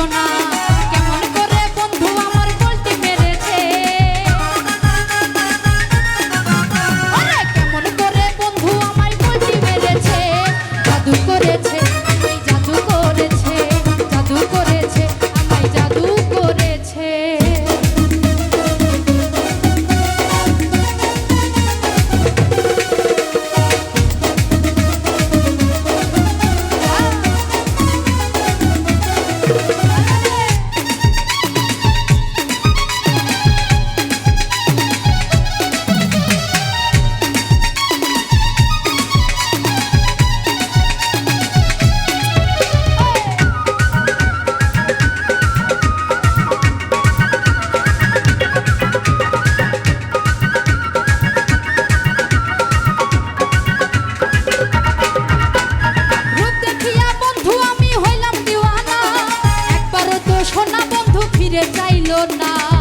perdonar. ফিরে চাইল না।